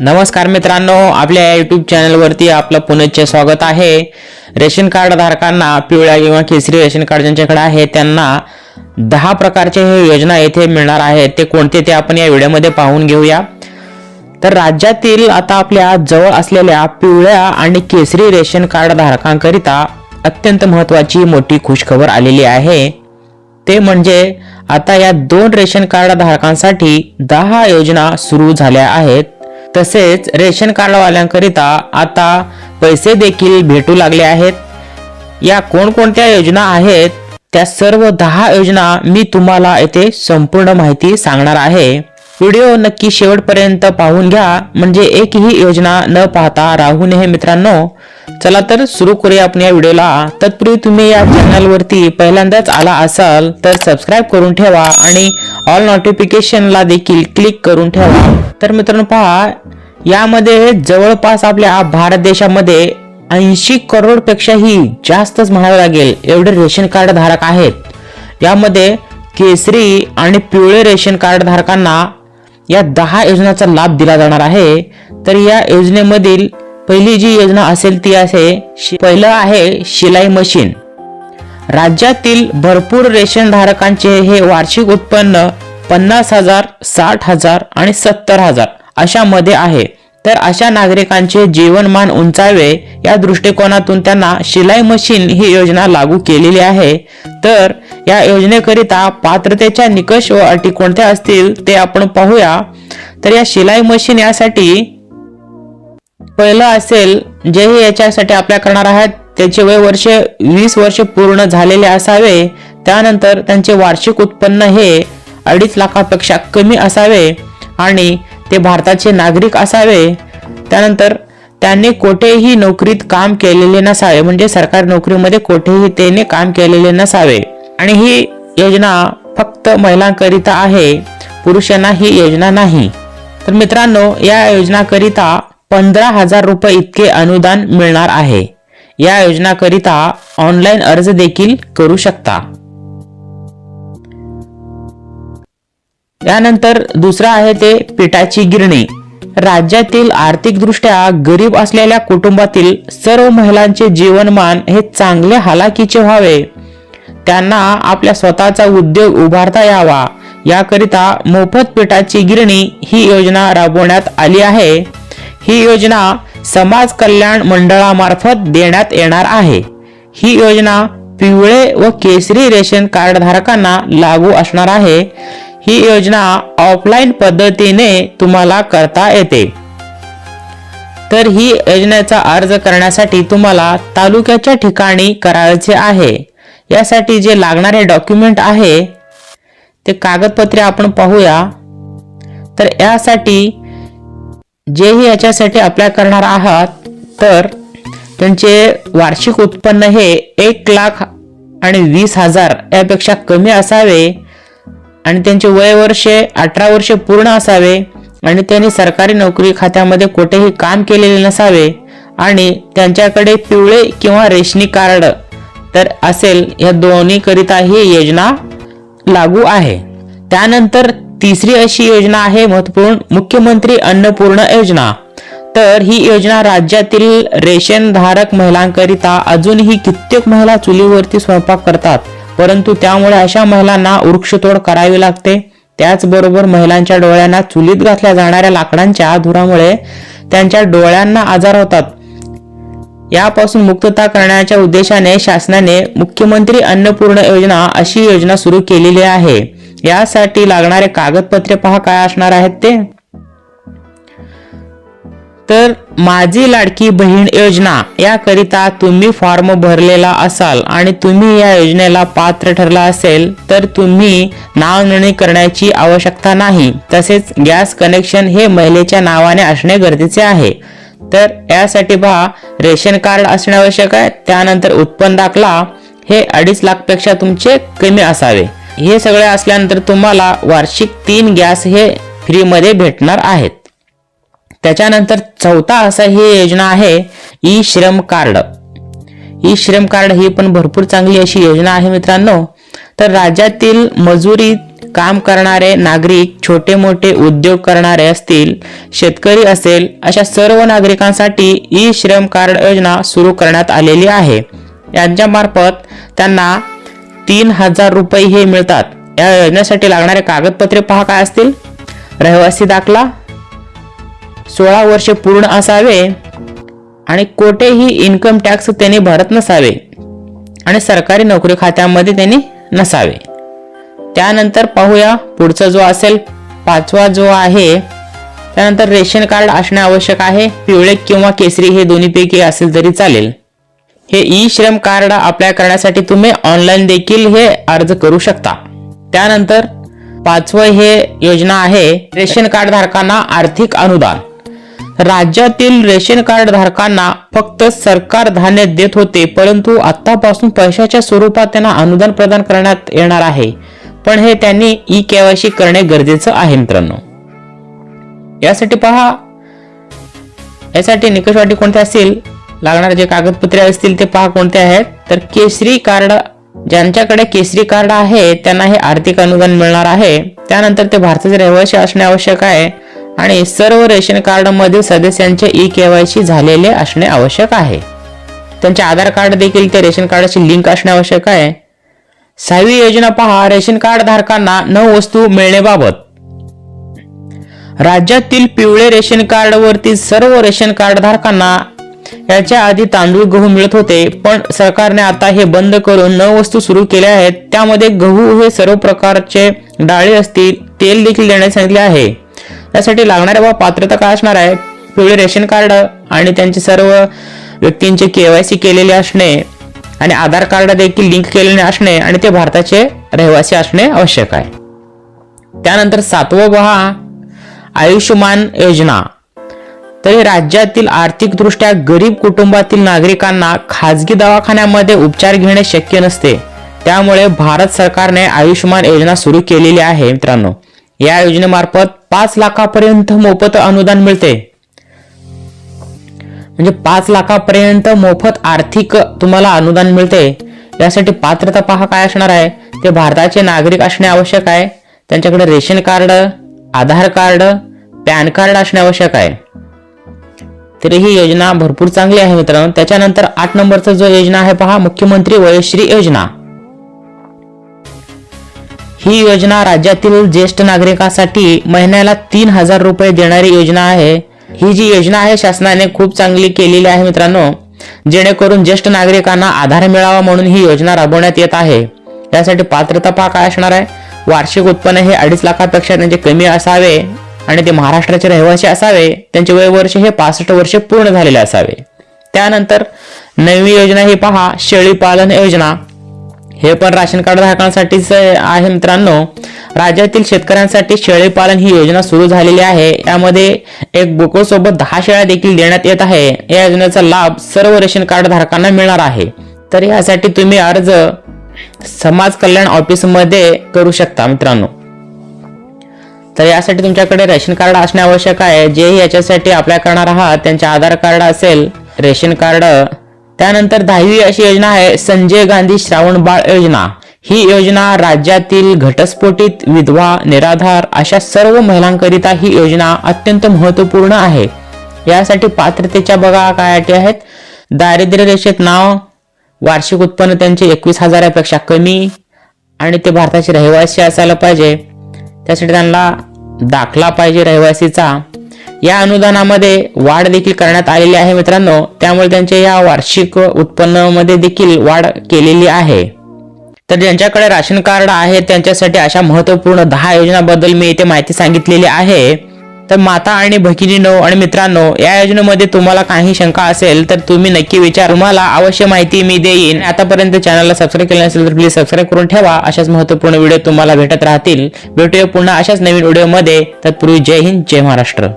नमस्कार मित्रांनो आपल्या यूट्यूब चॅनलवरती आपलं पुनश्च स्वागत आहे. रेशन कार्ड धारकांना पिवळ्या किंवा केसरी रेशन कार्ड ज्यांच्याकडे आहे त्यांना दहा प्रकारच्या हे योजना येथे मिळणार आहेत ते कोणते ते आपण या व्हिडिओमध्ये पाहून घेऊया. तर राज्यातील आता आपल्या जवळ असलेल्या पिवळ्या आणि केसरी रेशन कार्ड धारकांकरिता अत्यंत महत्त्वाची मोठी खुशखबर आलेली आहे. ते म्हणजे आता या दोन रेशन कार्ड धारकांसाठी दहा योजना सुरू झाल्या आहेत. तसेच रेशन कार्डवाल्यांकरिता आता पैसे देखील भेटू लागले आहेत. या कोणकोणत्या योजना आहेत? त्या सर्व दहा योजना मी तुम्हाला येथे संपूर्ण माहिती सांगणार आहे. व्हिडिओ नक्की शेवटपर्यंत पाहून घ्या. म्हणजे एकही योजना न पाहता राहू नये मित्रांनो. चला तर सुरू करूया आपण या व्हिडिओला. तत्पूर्वी तुम्ही या चॅनलवरती पहिल्यांदाच आला असाल तर सबस्क्राईब करून ठेवा आणि ऑल नोटिफिकेशनला देखील क्लिक करून ठेवा. तर मित्रांनो पहा यामध्ये जवळपास आपल्या भारत देशामध्ये ऐंशी करोडपेक्षाही जास्तच म्हणावं लागेल एवढे रेशन कार्ड धारक आहेत. यामध्ये केसरी आणि पिवळे रेशन कार्ड धारकांना या दहा योजनांचा लाभ दिला जाणार आहे. तर या योजनेमधील पहिली जी योजना असेल ती असे पहिलं आहे शिलाई मशीन. राज्यातील भरपूर रेशन धारकांचे हे वार्षिक उत्पन्न पन्नास हजार साठ हजार आणि सत्तर हजार अशा मध्ये आहे. तर अशा नागरिकांचे जीवनमान उंचावे या दृष्टिकोनातून त्यांना शिलाई मशीन ही योजना लागू केलेली आहे. तर या योजनेकरिता पात्रतेच्या निकष व अटी कोणत्या असतील ते आपण पाहूया. तर या शिलाई मशीन यासाठी पहिलं असेल जेही याच्यासाठी अप्लाय करणार आहेत त्याचे वय वर्ष वीस वर्ष पूर्ण झालेले असावे. त्यानंतर त्यांचे वार्षिक उत्पन्न हे अडीच लाखापेक्षा कमी असावे आणि ते भारताचे नागरिक असावे. त्यानंतर त्यांनी कोठेही नोकरीत काम केलेले नसावे म्हणजे सरकारी नोकरीमध्ये कोठेही त्याने काम केलेले नसावे. आणि ही योजना फक्त महिलांकरिता आहे पुरुषांना ही योजना नाही. तर मित्रांनो या योजनाकरिता पंधरा हजार रुपये इतके अनुदान मिळणार आहे. या योजनाकरिता ऑनलाईन अर्ज देखील करू शकता. यानंतर दुसरं आहे ते पिठाची गिरणी. राज्यातील आर्थिकदृष्ट्या गरीब असलेल्या कुटुंबातील सर्व महिलांचे जीवनमान हे चांगले हालाकीचे व्हावे. त्यांना आपल्या स्वतःचा उद्योग उभारता यावा. याकरिता मोफत पिठाची गिरणी ही योजना राबवण्यात आली आहे. ही योजना समाज कल्याण मंडळामार्फत देण्यात येणार आहे. ही योजना पिवळे व केसरी रेशन कार्ड धारकांना लागू असणार आहे. ही योजना ऑफलाईन पद्धतीने तुम्हाला करता येते. तर ही योजनेचा अर्ज करण्यासाठी तुम्हाला तालुक्याच्या ठिकाणी करायचे आहे. यासाठी जे लागणारे डॉक्युमेंट आहे ते कागदपत्रे आपण पाहूया. तर यासाठी जेही याच्यासाठी अप्लाय करणार आहात तर त्यांचे वार्षिक उत्पन्न हे एक लाख आणि वीस हजार यापेक्षा कमी असावे आणि त्यांचे वय वर्षे अठरा वर्षे पूर्ण असावे आणि त्यांनी सरकारी नोकरी खात्यामध्ये कुठेही काम केलेले नसावे आणि त्यांच्याकडे पिवळे किंवा रेशनी कार्ड तर असेल या दोन्हीकरिता ही योजना लागू आहे. त्यानंतर तिसरी अशी योजना आहे महत्त्वपूर्ण मुख्यमंत्री अन्नपूर्ण योजना. तर ही योजना राज्यातील रेशन धारक महिलांकरिता अजूनही कित्येक महिला चुलीवरती स्वयंपाक करतात परंतु त्यामुळे अशा महिलांना वृक्षतोड करावी लागते. त्याचबरोबर महिलांच्या डोळ्यांना चुलीत घातल्या जाणाऱ्या लाकडांच्या धुरामुळे त्यांच्या डोळ्यांना आजार होतात. यापासून मुक्तता करण्याच्या उद्देशाने शासनाने मुख्यमंत्री अन्नपूर्ण योजना अशी योजना सुरू केलेली आहे. यासाठी लागणारे कागदपत्रे पहा काय असणार आहेत ते? तर माझी लाडकी बहीण योजना याकरिता तुम्ही फॉर्म भरलेला असाल आणि तुम्ही या योजनेला पात्र ठरला असेल तर तुम्ही नाव नोंदणी करण्याची आवश्यकता नाही. तसेच गॅस कनेक्शन हे महिलेच्या नावाने असणे गरजेचे आहे. तर यासाठी पहा रेशन कार्ड असणे आवश्यक आहे. त्यानंतर उत्पन्न दाखला हे अडीच लाखपेक्षा तुमचे कमी असावे. हे सगळे असल्यानंतर तुम्हाला वार्षिक तीन गॅस हे फ्रीमध्ये भेटणार आहेत. त्याच्यानंतर चौथा असा ही योजना आहे ई श्रम कार्ड. ई श्रम कार्ड ही पण भरपूर चांगली अशी योजना आहे मित्रांनो. तर राज्यातील मजुरी काम करणारे नागरिक छोटे मोठे उद्योग करणारे असतील शेतकरी असेल अशा सर्व नागरिकांसाठी ई श्रम कार्ड योजना सुरू करण्यात आलेली आहे. यांच्या मार्फत त्यांना तीन हजार रुपये हे मिळतात. या योजनेसाठी लागणारे कागदपत्रे पहा काय असतील? रहिवासी दाखला सोळा वर्षे पूर्ण असावे आणि कोठेही इन्कम टॅक्स त्यांनी भरत नसावे आणि सरकारी नोकरी खात्यामध्ये त्यांनी नसावे. त्यानंतर पाहूया पुढचा जो असेल पाचवा जो आहे त्यानंतर रेशन कार्ड असणे आवश्यक आहे. पिवळे किंवा केसरी हे दोन्हीपैकी असेल तरी चालेल. हे ई श्रम कार्ड अप्लाय करण्यासाठी तुम्ही ऑनलाईन देखील हे अर्ज करू शकता. त्यानंतर पाचवं हे योजना आहे रेशन कार्ड धारकांना आर्थिक अनुदान. राज्यातील रेशन कार्ड धारकांना फक्त सरकार धान्य देत होते परंतु आतापासून पैशाच्या स्वरूपात त्यांना अनुदान प्रदान करण्यात येणार आहे. पण हे त्यांनी ई केवायसी करणे गरजेचं आहे मित्रांनो. यासाठी पहा. यासाठी निकष वाटी कोणते असतील? लागणारे जे कागदपत्रे असतील ते पहा कोणते आहेत. तर केसरी कार्ड ज्यांच्याकडे केसरी कार्ड आहे त्यांना हे आर्थिक अनुदान मिळणार आहे. त्यानंतर ते भारताचे रहिवासी असणे आवश्यक आहे आणि सर्व रेशन कार्ड मधील सदस्यांचे ई केवायसी झालेले असणे आवश्यक आहे. त्यांचे आधार कार्ड देखील ते रेशन कार्डाची लिंक असणे आवश्यक आहे. सहावी योजना पहा रेशन कार्ड धारकांना नऊ वस्तू मिळण्याबाबत. राज्यातील पिवळे रेशन कार्ड वरती सर्व रेशन कार्ड धारकांना याच्या आधी तांदूळ गहू मिळत होते पण सरकारने आता हे बंद करून नऊ वस्तू सुरू केल्या आहेत. त्यामध्ये गहू हे सर्व प्रकारचे डाळी असतील तेल देखील देण्यास सांगितले आहे. त्यासाठी लागणाऱ्या व पात्रता काय असणार आहे? पिवळे रेशन कार्ड आणि त्यांचे सर्व व्यक्तींचे केवायसी केलेले असणे आणि आधार कार्ड देखील लिंक केलेले असणे आणि ते भारताचे रहिवासी असणे आवश्यक आहे. त्यानंतर सातवं पहा आयुष्यमान योजना. तर राज्यातील आर्थिकदृष्ट्या गरीब कुटुंबातील नागरिकांना खाजगी दवाखान्यामध्ये उपचार घेणे शक्य नसते. त्यामुळे भारत सरकारने आयुष्यमान योजना सुरू केलेली आहे मित्रांनो. या योजनेमार्फत पाच लाखापर्यंत मोफत अनुदान मिळते. म्हणजे पाच लाखापर्यंत मोफत आर्थिक तुम्हाला अनुदान मिळते. यासाठी पात्रता पहा काय असणार आहे? ते भारताचे नागरिक असणे आवश्यक आहे. त्यांच्याकडे ration card Aadhaar card PAN card असणे आवश्यक आहे. तर ही योजना भरपूर चांगली आहे मित्रांनो. त्याच्यानंतर आठ नंबरचा जो योजना आहे पहा मुख्यमंत्री वयश्री योजना. ही योजना राज्यातील ज्येष्ठ नागरिकांसाठी महिन्याला तीन हजार रुपये देणारी योजना आहे. ही जी योजना आहे शासनाने खूप चांगली केलेली आहे मित्रांनो जेणेकरून ज्येष्ठ नागरिकांना आधार मिळावा म्हणून ही योजना राबवण्यात येत आहे. त्यासाठी पात्रता पा काय असणार आहे. वार्षिक उत्पन्न हे अडीच लाखापेक्षा त्यांचे कमी असावे आणि ते महाराष्ट्राचे रहिवासी असावे. त्यांचे वय वर्ष हे पासष्ट वर्ष पूर्ण झालेले असावे. त्यानंतर नवी योजना ही पहा शेळी पालन योजना. हे पण राशन कार्ड धारकांसाठीच आहे मित्रांनो. राज्यातील शेतकऱ्यांसाठी शेळी पालन ही योजना सुरू झालेली आहे. यामध्ये एक बोकड सोबत दहा शेळ्या देखील देण्यात येत आहे. या योजनेचा लाभ सर्व रेशन कार्ड धारकांना मिळणार आहे. तर यासाठी तुम्ही अर्ज समाज कल्याण ऑफिसमध्ये करू शकता मित्रांनो. तर यासाठी तुमच्याकडे रेशन कार्ड असणे आवश्यक आहे. जे याच्यासाठी अप्लाय करणार आहात त्यांचे आधार कार्ड असेल रेशन कार्ड त्यानंतर दहावी अशी योजना आहे संजय गांधी श्रावण बाळ योजना. ही योजना राज्यातील घटस्फोटित विधवा निराधार अशा सर्व महिलांकरिता ही योजना अत्यंत महत्त्वपूर्ण आहे. यासाठी पात्रतेच्या बघा काय अटी आहेत. दारिद्र्य रेषेत नाव वार्षिक उत्पन्न त्यांचे एकवीस हजारापेक्षा कमी आणि ते भारताचे रहिवासी असायला पाहिजे. त्यासाठी त्यांना दाखला पाहिजे रहिवासीचा. या अनुदानामध्ये वाढ देखील करण्यात आलेली आहे मित्रांनो. त्यामुळे त्यांच्या या वार्षिक उत्पन्नामध्ये देखील वाढ केलेली आहे. तर ज्यांच्याकडे राशन कार्ड आहे त्यांच्यासाठी अशा महत्त्वपूर्ण दहा योजनाबद्दल मी इथे माहिती सांगितलेली आहे. तर माता आणि भगिनीनो आणि मित्रांनो या योजनेमध्ये तुम्हाला काही शंका असेल तर तुम्ही नक्की विचार तुम्हाला अवश्य माहिती मी देईन. आतापर्यंत चॅनलला सबस्क्राईब केलं नसेल तर प्लीज सबस्क्राईब करून ठेवा. अशाच महत्त्वपूर्ण व्हिडिओ तुम्हाला भेटत राहतील. भेटूया पुन्हा अशाच नवीन व्हिडिओमध्ये. तत्पूर्वी जय हिंद जय महाराष्ट्र.